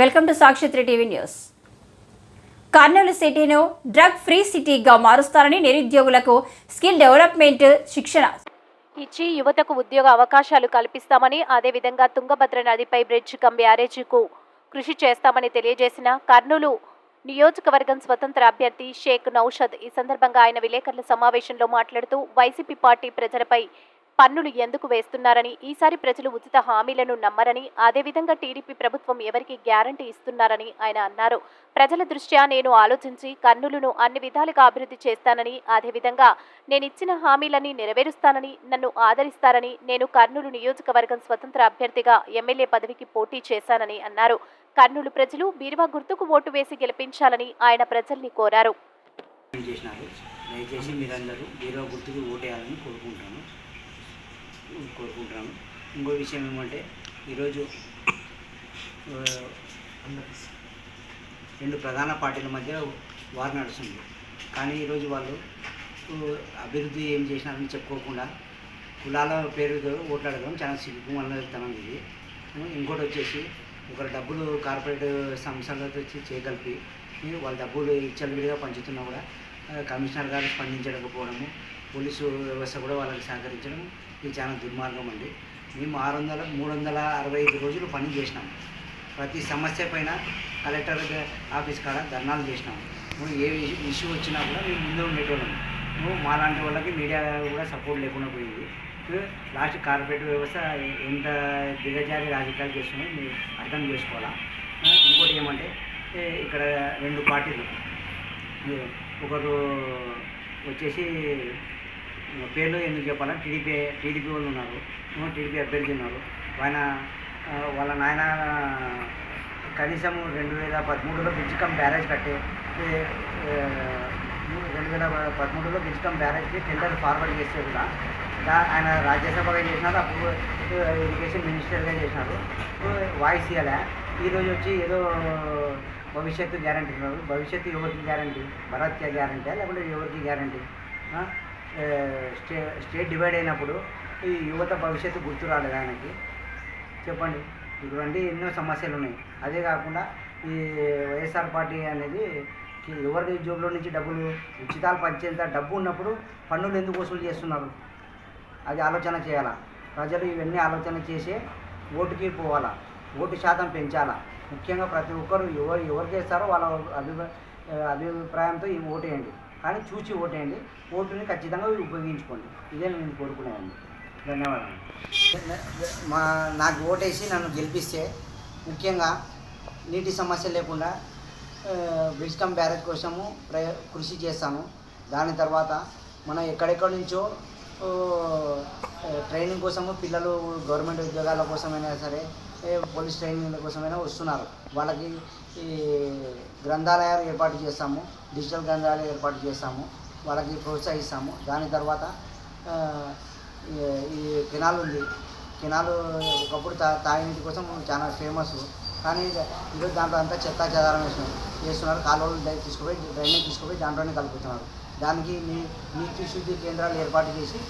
Welcome to Sakshi three TV news. Kurnool సిటీను drug free సిటీగా మారుస్తారని నిరుద్యోగులకు స్కిల్ డెవలప్మెంట్ శిక్షణ. ఇచ్చి యువతకు ఉద్యోగ అవకాశాలు కల్పిస్తామని అదేవిధంగా తుంగభద్ర నదిపై బ్రిడ్జ్ కమ్ బ్యారేజీకు కృషి చేస్తామని తెలియజేసిన కర్నూలు నియోజకవర్గం స్వతంత్ర అభ్యర్థి షేక్ నౌషద్ ఈ సందర్భంగా ఆయన విలేకరుల సమావేశంలో మాట్లాడుతూ వైసీపీ పార్టీ ప్రజలపై పన్నులు ఎందుకు వేస్తున్నారని ఈసారి ప్రజలు ఉచిత హామీలను నమ్మరని అదేవిధంగా టీడీపీ ప్రభుత్వం ఎవరికి గ్యారంటీ ఇస్తున్నారని ఆయన అన్నారు. ప్రజల దృష్ట్యా నేను ఆలోచించి కర్నూలును అన్ని విధాలుగా అభివృద్ధి చేస్తానని అదేవిధంగా నేను ఇచ్చిన హామీలని నెరవేరుస్తానని నన్ను ఆదరిస్తారని నేను కర్నూలు నియోజకవర్గం స్వతంత్ర అభ్యర్థిగా ఎమ్మెల్యే పదవికి పోటీ చేశానని అన్నారు. కర్నూలు ప్రజలు బీరువా గుర్తుకు ఓటు వేసి గెలిపించాలని ఆయన ప్రజల్ని కోరారు. దయచేసి మీరందరూ బీరువా గుర్తుకు ఓటేయాలని కోరుకుంటాను కోరుకుంటున్నాను. ఇంకో విషయం ఏమంటే ఈరోజు రెండు ప్రధాన పార్టీల మధ్య వారు నడుస్తుంది. కానీ ఈరోజు వాళ్ళు అభివృద్ధి ఏం చేసినారని చెప్పుకోకుండా కులాల పేరుతో ఓట్లాడడం చాలా సిగ్గుమల్లతనం ఇది. ఇంకోటి వచ్చేసి ఒకరు డబ్బులు కార్పొరేట్ సంస్థలతో వచ్చి చేయగలిపి వాళ్ళ డబ్బులు ఇచ్చలవిడిగా పంచుతున్నా కూడా కమిషనర్ గారు స్పందించకపోవడము పోలీసు వ్యవస్థ కూడా వాళ్ళకి సహకరించడం ఇది చాలా దుర్మార్గం అండి. మేము ఆరు వందల మూడు వందల అరవై ఐదు రోజులు పని చేసినాం. ప్రతి సమస్య పైన కలెక్టర్ ఆఫీస్ కాడ ధర్నాలు చేసినాం. నువ్వు ఏ ఇష్యూ వచ్చినా కూడా మేము ముందు ఉండేటోళ్ళం. నువ్వు మాలాంటి వాళ్ళకి మీడియా కూడా సపోర్ట్ లేకుండా పోయింది. లాస్ట్ కార్పొరేట్ వ్యవస్థ ఎంత దిగజారి రాజకీయాలు చేస్తుందో మీరు అర్థం చేసుకోవాలా? ఇంకోటి ఏమంటే ఇక్కడ రెండు పార్టీలు. ఒకరు వచ్చేసి పేర్లు ఎందుకు చెప్పాలంటే టీడీపీ టీడీపీ వాళ్ళు ఉన్నారు. టీడీపీ అభ్యర్థి ఉన్నారు ఆయన వాళ్ళ నాయన కనీసం రెండు వేల పదమూడులో గిజ్జికం బ్యారేజ్ కట్టే రెండు వేల పదమూడులో గిజ్జికం బ్యారేజ్కి టెండర్ ఫార్వర్డ్ చేస్తే కూడా దా- ఆయన రాజ్యసభగా చేసినారు అప్పుడు ఇరిగేషన్ మినిస్టర్గా చేసినారు. వాయిస్ ఇవ్వలే ఈరోజు వచ్చి ఏదో భవిష్యత్తు గ్యారంటీ ఉన్నారు భవిష్యత్తు ఎవరికి గ్యారంటీ భరత్య గ్యారంటీ లేకుంటే ఎవరికి గ్యారంటీ స్టే స్టేట్ డివైడ్ అయినప్పుడు ఈ యువత భవిష్యత్తు గుర్తు రాలేదు ఆయనకి. చెప్పండి ఇటువంటి ఎన్నో సమస్యలు ఉన్నాయి. అదే కాకుండా ఈ వైఎస్ఆర్ పార్టీ అనేది ఎవరి జోబులో నుంచి డబ్బులు ఉచితాలు పంచేంత డబ్బు ఉన్నప్పుడు పన్నులు ఎందుకు వసూలు చేస్తున్నారు? అది ఆలోచన చేయాలా? ప్రజలు ఇవన్నీ ఆలోచన చేసే ఓటుకి పోవాలా? ఓటు శాతం పెంచాలా? ముఖ్యంగా ప్రతి ఒక్కరు ఎవరు ఎవరు చేస్తారో వాళ్ళ అభిప్రాయ అభిప్రాయంతో ఈ ఓటేయండి కానీ చూసి ఓటేయండి. ఓటుని ఖచ్చితంగా ఉపయోగించుకోండి. ఇదే నేను కోరుకునేవాడిని ధన్యవాదాలు. మా నాకు ఓటేసి నన్ను గెలిపిస్తే ముఖ్యంగా నీటి సమస్య లేకుండా బ్రిడ్జ్కమ్ బ్యారేజ్ కోసము ప్ర కృషి చేస్తాను. దాని తర్వాత మనం ఎక్కడెక్కడి నుంచో ట్రైనింగ్ కోసము పిల్లలు గవర్నమెంట్ ఉద్యోగాల కోసమైనా సరే పోలీస్ ట్రైనింగ్ల కోసమైనా వస్తున్నారు. వాళ్ళకి ఈ గ్రంథాలయాలు ఏర్పాటు చేస్తాము డిజిటల్ గ్రంథాలయాలు ఏర్పాటు చేస్తాము వాళ్ళకి ప్రోత్సహిస్తాము. దాని తర్వాత ఈ- ఈ కెనాల్ ఉంది. కెనాల్ ఒకప్పుడు తా తాగినీటి కోసం చాలా ఫేమస్. కానీ ఈరోజు దాంట్లో అంతా చెత్త చెదారం వేస్తున్నారు. చేస్తున్నారు కాలువలు డై- తీసుకుపోయి డ్రైనేజ్ తీసుకుపోయి దాంట్లోనే కలుపుతున్నారు. దానికి నీ నీటి శుద్ధి కేంద్రాలు ఏర్పాటు చేసి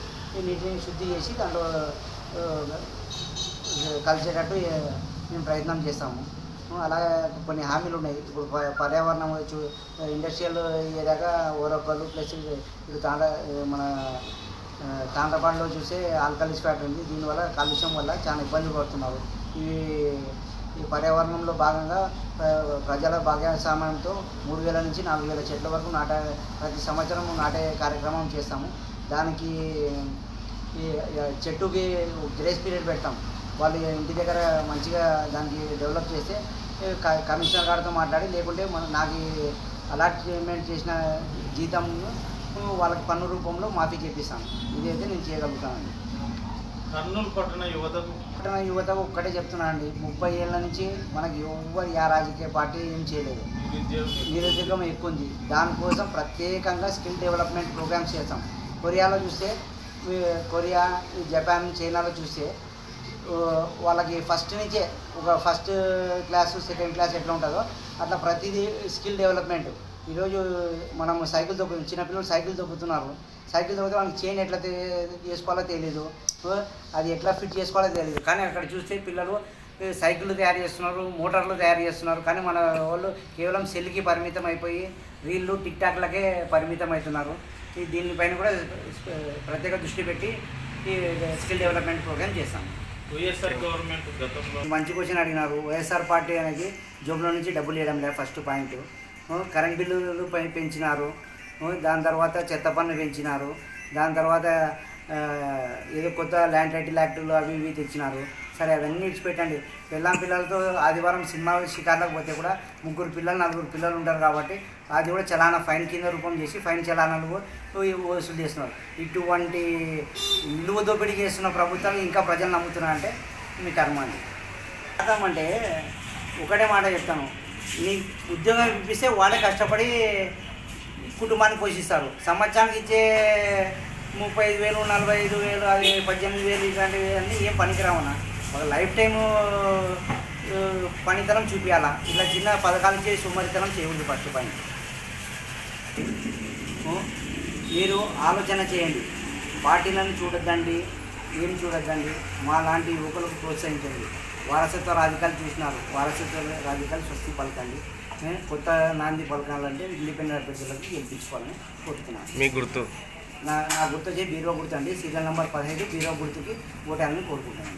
నీటిని శుద్ధి చేసి దాంట్లో కలిసేటట్టు మేము ప్రయత్నం చేస్తాము. అలాగే కొన్ని హామీలు ఉన్నాయి. ఇప్పుడు ప- పర్యావరణం చూ ఇండస్ట్రియల్ ఏరియాగా ఓరొక్కలు ప్లస్ ఇప్పుడు తాండ మన ఆ, తాండ్రపాడులో చూస్తే ఆల్కలిస్ ఫ్యాక్టరీ ఉంది. దీనివల్ల కాలుష్యం వల్ల చాలా ఇబ్బంది పడుతున్నారు. ఈ ఈ పర్యావరణంలో భాగంగా ప్ర- ప్రజల భాగస్వామ్యంతో మూడు వేల నుంచి నాలుగు వేల చెట్ల వరకు నాటే ప్రతి సంవత్సరం నాటే కార్యక్రమం చేస్తాము. దానికి చెట్టుకి గ్రేస్ పీరియడ్ పెడతాం. వాళ్ళు ఇంటి దగ్గర మంచిగా దానికి డెవలప్ చేస్తే కమిషనర్ గారితో మాట్లాడి లేకుంటే మన నాకు అలాట్మెంట్ చేసిన జీతం వాళ్ళకి పన్ను రూపంలో మాఫీ చేపిస్తాను. ఇదైతే నేను చేయగలుగుతానండి. కర్నూలు పట్టణ యువతకు పట్టణ యువతకు ఒక్కటే చెప్తున్నానండి. ముప్పై ఏళ్ళ నుంచి మనకి ఎవ్వరు ఆ రాజకీయ పార్టీ ఏం చేయలేదు. నిరుద్యోగ. ఎక్కువ ఉంది దానికోసం ప్రత్యేకంగా స్కిల్ డెవలప్మెంట్ ప్రోగ్రామ్స్ చేస్తాం. కొరియాలో చూస్తే కొరియా జపాన్ చైనాలో చూస్తే వాళ్ళకి ఫస్ట్ నుంచే ఒక ఫస్ట్ క్లాస్ సెకండ్ క్లాస్ ఎట్లా ఉంటుందో అట్లా ప్రతిదీ స్కిల్ డెవలప్మెంట్ ఈరోజు మనం సైకిల్ తొక్కు చిన్నపిల్లలు సైకిల్ తొక్కుతున్నారు. సైకిల్ తొక్కితే వాళ్ళకి చైన్ ఎట్లా చేసుకోవాలో తెలియదు అది ఎట్లా ఫిట్ చేసుకోవాలో తెలియదు కానీ అక్కడ చూస్తే పిల్లలు సైకిళ్ళు తయారు చేస్తున్నారు మోటార్లు తయారు చేస్తున్నారు. కానీ మన వాళ్ళు కేవలం సెల్కి పరిమితం అయిపోయి రీళ్ళు టిక్ టాక్లకే పరిమితం అవుతున్నారు. దీనిపైన కూడా ప్రత్యేక దృష్టి పెట్టి ఈ స్కిల్ డెవలప్మెంట్ ప్రోగ్రామ్ చేస్తాం వైఎస్ఆర్ గవర్నమెంట్ గతంలో మంచి క్వశ్చన్ అడిగినారు. వైఎస్ఆర్ పార్టీ అనేది జోబులో నుంచి డబ్బులు ఇవ్వడం లేదు ఫస్ట్ పాయింట్. కరెంట్ బిల్లులు పెంచినారు. దాని తర్వాత చెత్త పన్ను పెంచినారు. దాని తర్వాత ఏదో కొత్త ల్యాండ్ టైటిల్ యాక్టులు అవి ఇవి తెచ్చినారు. సరే అవన్నీ విడిచిపెట్టండి. పిల్లం పిల్లలతో ఆదివారం సినిమా షికార్లకు పోతే కూడా ముగ్గురు పిల్లలు నలుగురు పిల్లలు ఉంటారు కాబట్టి అది కూడా చలానా ఫైన్ కింద రూపం చేసి ఫైన్ చలానాలు వసూలు చేస్తున్నారు. ఇటువంటి నిలువ దోపిడీ చేస్తున్న ప్రభుత్వాన్ని ఇంకా ప్రజలు నమ్ముతున్నారంటే మీ కర్మ అండి. అంటే ఒకటే మాట చెప్తాను. నీ ఉద్యోగం ఇప్పిస్తే వాళ్ళే కష్టపడి కుటుంబాన్ని పోషిస్తారు. సంవత్సరానికి ఇచ్చే ముప్పై ఐదు వేలు నలభై ఐదు వేలు అది పద్దెనిమిది వేలు ఇలాంటివి అన్నీ ఏం పనికిరావన్నా ఒక లైఫ్ టైము పనితనం చూపించాలా ఇలా చిన్న పథకాలు చేసి సుమరితనం చేయండి ఫస్ట్ పని. మీరు ఆలోచన చేయండి. పార్టీలను చూడద్దండి ఏం చూడద్దండి? మా లాంటి యువకులకు ప్రోత్సహించండి. వారసత్వ రాజకీయాలు చూసినారు. వారసత్వ రాజకీయాలు స్వస్తి పలకండి. కొత్త నాంది పలకాలంటే ఇండిపెండెంట్ అభ్యర్థులకు గెలిపించుకోవాలని కోరుతున్నాను. మీ గుర్తు. నా నా గుర్తు వచ్చి బీరో గుర్తు అండి. సీరియల్ నెంబర్ పదహైదు బీరో గుర్తుకి ఓటాలని కోరుకుంటాను